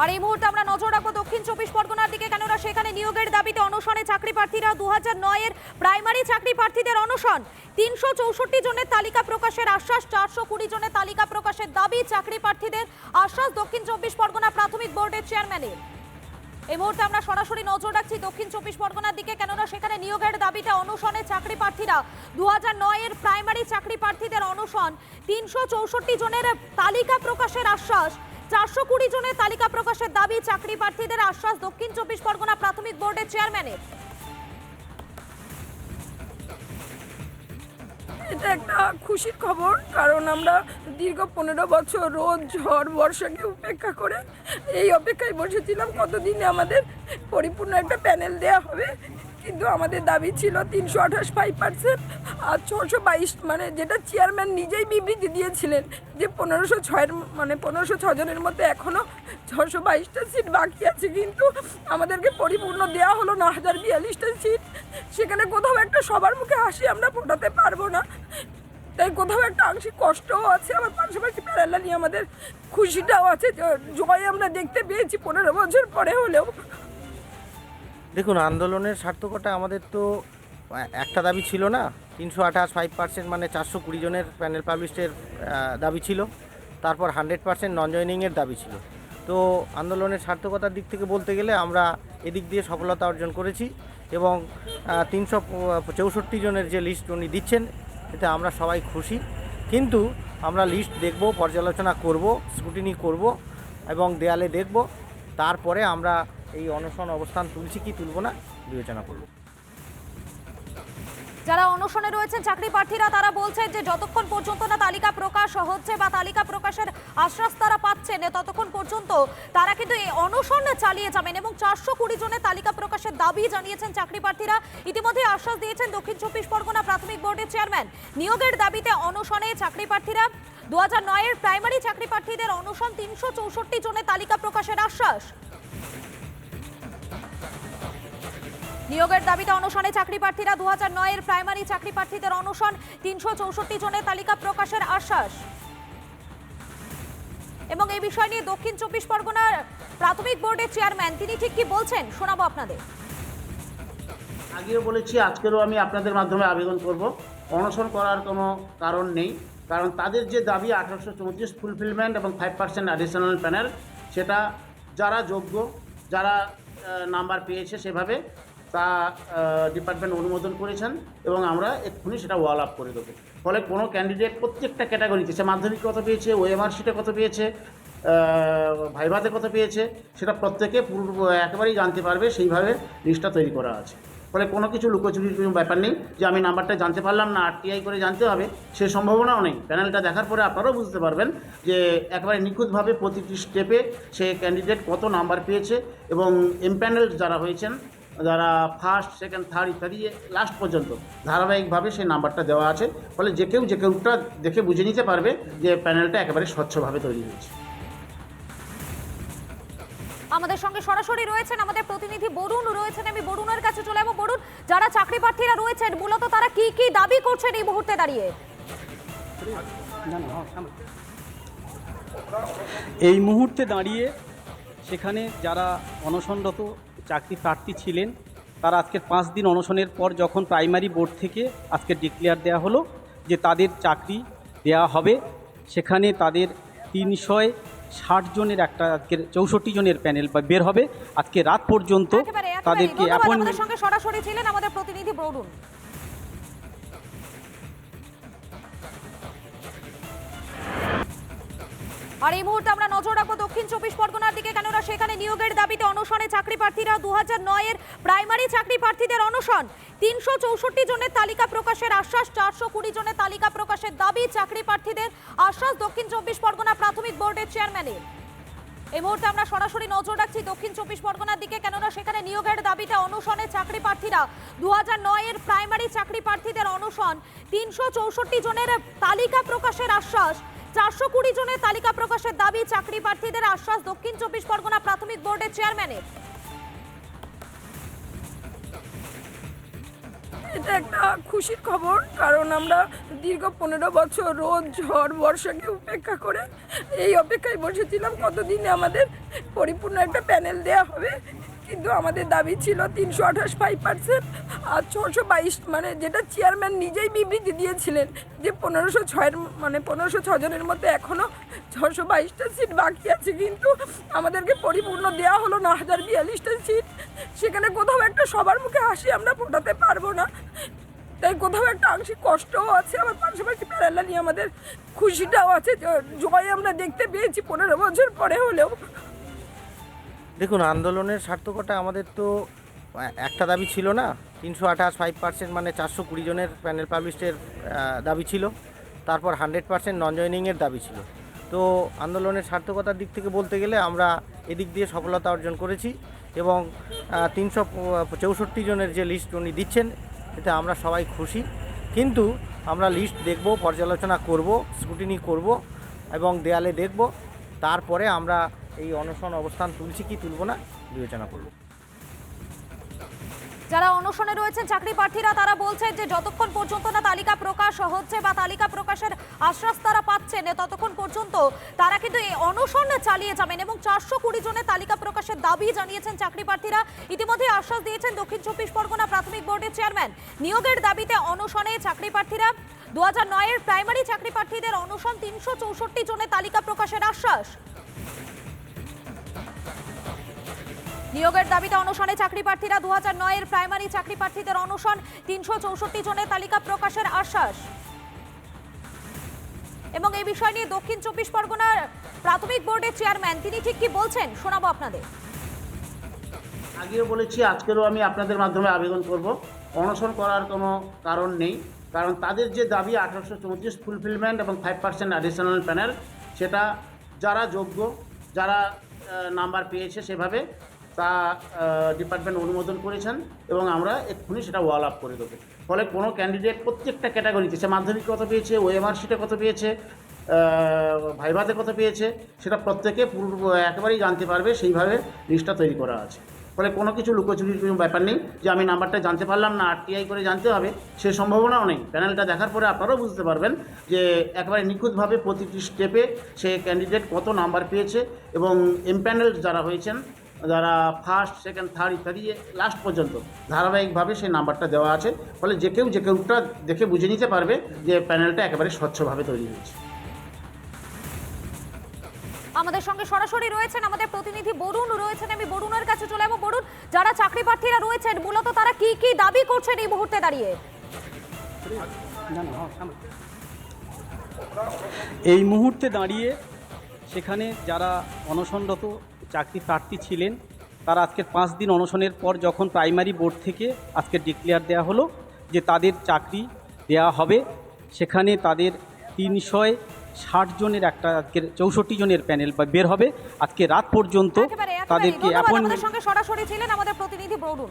আর এই মুহূর্তে আমরা নজর রাখব দক্ষিণ চব্বিশ পরগনার দিকে, কেননা সেখানে নিয়োগের দাবিতে অনশনে চাকরি প্রার্থীরা দু হাজার নয়ের প্রাইমারি চাকরি প্রার্থীদের অনশন। তিনশো চৌষট্টি জনের তালিকা প্রকাশের আশ্বাস, চারশো কুড়ি জনের তালিকা প্রকাশের দাবি চাকরি প্রার্থীদের আশ্বাস দক্ষিণ চব্বিশ পরগনা প্রাথমিক বোর্ডের চেয়ারম্যানের। এই মুহূর্তে আমরা সরাসরি নজর রাখছি দক্ষিণ চব্বিশ পরগনার দিকে, কেননা সেখানে নিয়োগের দাবিতে অনশনে চাকরি প্রার্থীরা দু হাজার নয়ের প্রাইমারি চাকরি প্রার্থীদের অনশন। তিনশো চৌষট্টি জনের তালিকা প্রকাশের আশ্বাস চারশো কুড়ি জনের তালিকা প্রকাশের দাবি চাকরি প্রার্থীদের আশ্বাস দক্ষিণ চব্বিশ পরগনা প্রাথমিক বোর্ডের চেয়ারম্যানের। এটা একটা খুশির খবর, কারণ আমরা দীর্ঘ পনেরো বছর রোদ, ঝড়, বর্ষাকে উপেক্ষা করে এই অপেক্ষায় বসেছিলাম। কতদিনে আমাদের পরিপূর্ণ একটা প্যানেল দেওয়া হবে কিন্তু আমাদের দাবি ছিল তিনশো আঠাশ ফাইভ পার্সেন্ট আর ছশো বাইশ মানে যেটা চেয়ারম্যান নিজেই বিবৃতি দিয়েছিলেন যে পনেরোশো ছয়ের মানে পনেরোশো ছজনের মধ্যে এখনও ছশো বাইশটা সিট বাকি আছে, কিন্তু আমাদেরকে পরিপূর্ণ দেওয়া হলো না, হাজার বিয়াল্লিশটা সিট সেখানে কোথাও একটা সবার মুখে হাসি আমরা ফোটাতে পারব না। তাই কোথাও একটা আংশিক কষ্টও আছে, আবার পাশাপাশি প্যারালালি আমাদের খুশিটাও আছে। জয় আমরা দেখতে পেয়েছি, পনেরো বছর পরে হলেও দেখুন, আন্দোলনের সার্থকতা আমাদের তো একটা দাবি ছিল না, তিনশো আঠাশ ফাইভ পার্সেন্ট মানে চারশো কুড়ি জনের প্যানেল পাবলিশের দাবি ছিল, তারপর হান্ড্রেড পার্সেন্ট নন জয়নিংয়ের দাবি ছিল। তো আন্দোলনের সার্থকতার দিক থেকে বলতে গেলে আমরা এদিক দিয়ে সফলতা অর্জন করেছি এবং তিনশো চৌষট্টি জনের যে লিস্ট উনি দিচ্ছেন, এতে আমরা সবাই খুশি। কিন্তু আমরা লিস্ট দেখব, পর্যালোচনা করব স্ক্রুটিনি করব এবং দেয়ালে দেখব। তারপরে আমরা এই অনশন অবস্থান তুলছি কি তুলব না, বিবেচনা করব। যারা অনশনে রয়েছেন চাকরি প্রার্থীরা, তারা বলছেন যে যতক্ষণ পর্যন্ত না তালিকা প্রকাশ হচ্ছে বা তালিকা প্রকাশের আশ্বাস তারা পাচ্ছেন, ততক্ষণ পর্যন্ত তারা কিন্তু এই অনশন চালিয়ে যাবেন এবং চারশো কুড়ি জনের তালিকা প্রকাশের দাবি জানিয়েছেন চাকরি প্রার্থীরা। ইতিমধ্যে আশ্বাস দিয়েছেন দক্ষিণ চব্বিশ পরগনা প্রাথমিক বোর্ডের চেয়ারম্যান। নিয়োগের দাবিতে অনশনে চাকরি প্রার্থীরা, দু হাজার নয়ের প্রাইমারি চাকরি প্রার্থীদের অনশন তিনশো চৌষট্টি জনের তালিকা প্রকাশের আশ্বাস। নিয়োগের দাবিতে অনশনে চাকরি প্রার্থীরা দু হাজার নয়ের প্রাইমারি চাকরি প্রার্থীদের অনশন। তিনশো চৌষট্টি জনের তালিকা প্রকাশের আশ্বাস। এবং এই বিষয় নিয়ে দক্ষিণ চব্বিশ পরগনার প্রাথমিক বোর্ডের চেয়ারম্যান, তিনি ঠিক কি বলছেন? শোনাবো আপনাদের। আগেও বলেছি, আজকেরও আমি আপনাদের মাধ্যমে আবেদন করব। অনশন করার কোনো কারণ নেই। কারণ তাদের যে দাবি, আঠারোশো চৌত্রিশ ফুলফিলমেন্ট এবং ফাইভ পার্সেন্ট অ্যাডিশনাল প্যানেল সেটা যারা যোগ্য, যারা নাম্বার পেয়েছে সেভাবে তা ডিপার্টমেন্ট অনুমোদন করেছেন এবং আমরা এক্ষুনি সেটা ওয়াল আপ করে দেবো। ফলে কোনো ক্যান্ডিডেট প্রত্যেকটা ক্যাটাগরিতে সে মাধ্যমিক কত পেয়েছে ওএমআর শিটে কত পেয়েছে ভাইভাতে কত পেয়েছে, সেটা প্রত্যেকে পূর্ব, একেবারেই জানতে পারবে, সেইভাবে লিস্টটা তৈরি করা আছে। ফলে কোনো কিছু লুকোচুরির কোনো ব্যাপার নেই, যে আমি নাম্বারটা জানতে পারলাম না আরটিআই করে জানতে হবে, সে সম্ভাবনাও নেই। প্যানেলটা দেখার পরে আপনারাও বুঝতে পারবেন যে একেবারে নিখুঁতভাবে প্রতিটি স্টেপে সে ক্যান্ডিডেট কত নাম্বার পেয়েছে এবং এমপ্যানেল যারা হয়েছেন যারা ফার্স্ট সেকেন্ড থার্ড ইত্যাদি লাস্ট পর্যন্ত ধারাবাহিকভাবে সেই নাম্বারটা দেওয়া আছে। ফলে যে কেউ যে কেউটা দেখে বুঝে নিতে পারবে যে প্যানেলটা একেবারে স্বচ্ছভাবে তৈরি হয়েছে। আমাদের সঙ্গে সরাসরি রয়েছেন আমাদের প্রতিনিধি বরুণ রয়েছেন। আমি বরুণের কাছে চলে যাব। বরুণ যারা চাকরি প্রার্থীরা রয়েছেন মূলত তারা কি কি দাবি করছেন এই মুহূর্তে দাঁড়িয়ে? এই মুহূর্তে দাঁড়িয়ে সেখানে যারা অনশনরত চাকরি প্রার্থী ছিলেন। তারা আজকের পাঁচ দিন অনশনের পর যখন প্রাইমারি বোর্ড থেকে আজকে ডিক্লেয়ার দেওয়া হলো যে তাদের চাকরি দেয়া হবে সেখানে তাদের তিনশো ষাট জনের একটা আজকের চৌষট্টি জনের প্যানেল বা বের হবে। আজকে রাত পর্যন্ত তাদেরকে অ্যাপয়েন্টমেন্ট সঙ্গে। সরাসরি ছিলেন আমাদের প্রতিনিধি বরুণ। আর এই মুহূর্তে আমরা নজর রাখব দক্ষিণ চব্বিশ পরগনার দিকে, কেননা সেখানে নিয়োগের দাবিতে অনশনে চাকরি প্রার্থীরা দু হাজার নয়ের প্রাইমারি চাকরি প্রার্থীদের অনশন। তিনশো চৌষট্টি জনের তালিকা প্রকাশের আশ্বাস, চারশো কুড়ি জনের তালিকা প্রকাশের দাবি চাকরি প্রার্থীদের আশ্বাস দক্ষিণ চব্বিশ পরগনা প্রাথমিক বোর্ডের চেয়ারম্যানের। এই মুহূর্তে আমরা সরাসরি নজর রাখছি দক্ষিণ চব্বিশ পরগনার দিকে, কেননা সেখানে নিয়োগের দাবিতে অনশনে চাকরি প্রার্থীরা দু নয়ের প্রাইমারি চাকরি প্রার্থীদের অনশন। তিনশো চৌষট্টি জনের তালিকা প্রকাশের আশ্বাস চারশো কুড়ি জনের তালিকা প্রকাশের দাবি চাকরি প্রার্থীদের আশ্বাস দক্ষিণ চব্বিশ পরগনা প্রাথমিক বোর্ডের চেয়ারম্যানের। এটা একটা খুশির খবর, কারণ আমরা দীর্ঘ পনেরো বছর রোদ, ঝড় বর্ষাকে উপেক্ষা করে এই অপেক্ষায় বসেছিলাম। কতদিনে আমাদের পরিপূর্ণ একটা প্যানেল দেওয়া হবে কিন্তু আমাদের দাবি ছিল তিনশো আঠাশ ফাইভ পার্সেন্ট আর ছশো বাইশ মানে যেটা চেয়ারম্যান নিজেই বিবৃতি দিয়েছিলেন যে পনেরোশো ছয়ের মানে পনেরোশো ছজনের মধ্যে এখনও ছশো বাইশটা সিট বাকি আছে, কিন্তু আমাদেরকে পরিপূর্ণ দেওয়া হলো না হাজার বিয়াল্লিশটা সিট সেখানে কোথাও একটা সবার মুখে হাসি আমরা ফোটাতে পারব না। তাই কোথাও একটা আংশিক কষ্টও আছে আমার পাশাপাশি প্যারালা নিয়ে আমাদের খুশিটাও আছে। জয় আমরা দেখতে পেয়েছি, পনেরো বছর পরে হলেও দেখুন, আন্দোলনের সার্থকতা আমাদের তো একটা দাবি ছিল না, তিনশো আঠাশ ফাইভ পার্সেন্ট মানে চারশো কুড়ি জনের প্যানেল পাবলিস্টের দাবি ছিল। তারপর হান্ড্রেড পার্সেন্ট নন জয়নিংয়ের দাবি ছিল। তো আন্দোলনের সার্থকতার দিক থেকে বলতে গেলে আমরা এদিক দিয়ে সফলতা অর্জন করেছি এবং তিনশো চৌষট্টি জনের যে লিস্ট উনি দিচ্ছেন, এতে আমরা সবাই খুশি। কিন্তু আমরা লিস্ট দেখব, পর্যালোচনা করব স্ক্রুটিনি করব এবং দেয়ালে দেখব। তারপরে আমরা এই অনশন অবস্থান তুলছি কি তুলব না, বিবেচনা করব। যারা অনশনে রয়েছেন, চাকরি প্রার্থীরা, তারা বলছেন যে যতক্ষণ পর্যন্ত না তালিকা প্রকাশ হচ্ছে বা তালিকা প্রকাশের আশ্বাস তারা পাচ্ছেন, ততক্ষণ পর্যন্ত তারা কিন্তু এই অনশন চালিয়ে যাবেন এবং চারশো কুড়ি জনের তালিকা প্রকাশের দাবি জানিয়েছেন চাকরি প্রার্থীরা। ইতিমধ্যে আশ্বাস দিয়েছেন দক্ষিণ চব্বিশ পরগনা প্রাথমিক বোর্ডের চেয়ারম্যান। নিয়োগের দাবিতে অনশনে চাকরি প্রার্থীরা দু হাজার নয়ের প্রাইমারি চাকরি প্রার্থীদের অনশন তিনশো চৌষট্টি জনের তালিকা প্রকাশের আশ্বাস। নিয়োগের দাবিতে অনশনে চাকরি প্রার্থীরা দু হাজার নয়ের প্রাইমারি চাকরি প্রার্থীদের অনশন, তিনশো চৌষট্টি জনের তালিকা প্রকাশের আশ্বাস। এবং এই বিষয় নিয়ে দক্ষিণ চব্বিশ পরগনার প্রাথমিক বোর্ডের চেয়ারম্যান, তিনি ঠিক কি বলছেন? শোনাবো আপনাদের। আগেও বলেছি, আজকেরও আমি আপনাদের মাধ্যমে আবেদন করব। অনশন করার কোনো কারণ নেই, কারণ তাদের যে দাবি আঠারোশো চৌত্রিশ ফুলফিলমেন্ট এবং ফাইভ পার্সেন্ট অ্যাডিশনাল প্যানেল সেটা যারা যোগ্য, যারা নাম্বার পেয়েছে সেভাবে তা ডিপার্টমেন্ট অনুমোদন করেছেন এবং আমরা এক্ষুনি সেটা ওয়াল আপ করে দেবো। ফলে কোনো ক্যান্ডিডেট প্রত্যেকটা ক্যাটাগরিতে সে মাধ্যমিক কত পেয়েছে ওএমআর শিটে কত পেয়েছে ভাইভাতে কত পেয়েছে, সেটা প্রত্যেকে পূর্ব, একেবারেই জানতে পারবে, সেইভাবে লিস্টটা তৈরি করা আছে। ফলে কোনো কিছু লুকোচুরির কোনো ব্যাপার নেই যে আমি নাম্বারটা জানতে পারলাম না আরটিআই করে জানতে হবে, সে সম্ভাবনাও নেই। প্যানেলটা দেখার পরে আপনারাও বুঝতে পারবেন যে একেবারে নিখুঁতভাবে প্রতিটি স্টেপে সে ক্যান্ডিডেট কত নাম্বার পেয়েছে এবং এমপ্যানেল যারা হয়েছেন যারা ফার্স্ট সেকেন্ড থার্ড ইত্যাদি লাস্ট পর্যন্ত ধারাবাহিকভাবে সেই নাম্বারটা দেওয়া আছে। ফলে যে কেউ যে কেউটা দেখে বুঝে নিতে পারবে যে প্যানেলটা একেবারে স্বচ্ছভাবে তৈরি হয়েছে। আমাদের সঙ্গে সরাসরি রয়েছেন আমাদের প্রতিনিধি বরুণ রয়েছেন। আমি বরুণের কাছে চলে যাব। বরুণ যারা চাকরি প্রার্থীরা রয়েছেন মূলত তারা কি কি দাবি করছেন এই মুহূর্তে দাঁড়িয়ে? এই মুহূর্তে দাঁড়িয়ে সেখানে যারা অনশনরত চাকরি প্রার্থী ছিলেন। তারা আজকের পাঁচ দিন অনশনের পর যখন প্রাইমারি বোর্ড থেকে আজকে ডিক্লেয়ার দেওয়া হলো যে তাদের চাকরি দেওয়া হবে সেখানে তাদের তিনশয় ষাট জনের একটা আজকের চৌষট্টি জনের প্যানেল বা বের হবে। আজকে রাত পর্যন্ত তাদেরকে অ্যাপয়েন্টমেন্ট সঙ্গে সরাসরি ছিলেন আমাদের প্রতিনিধি বরুণ।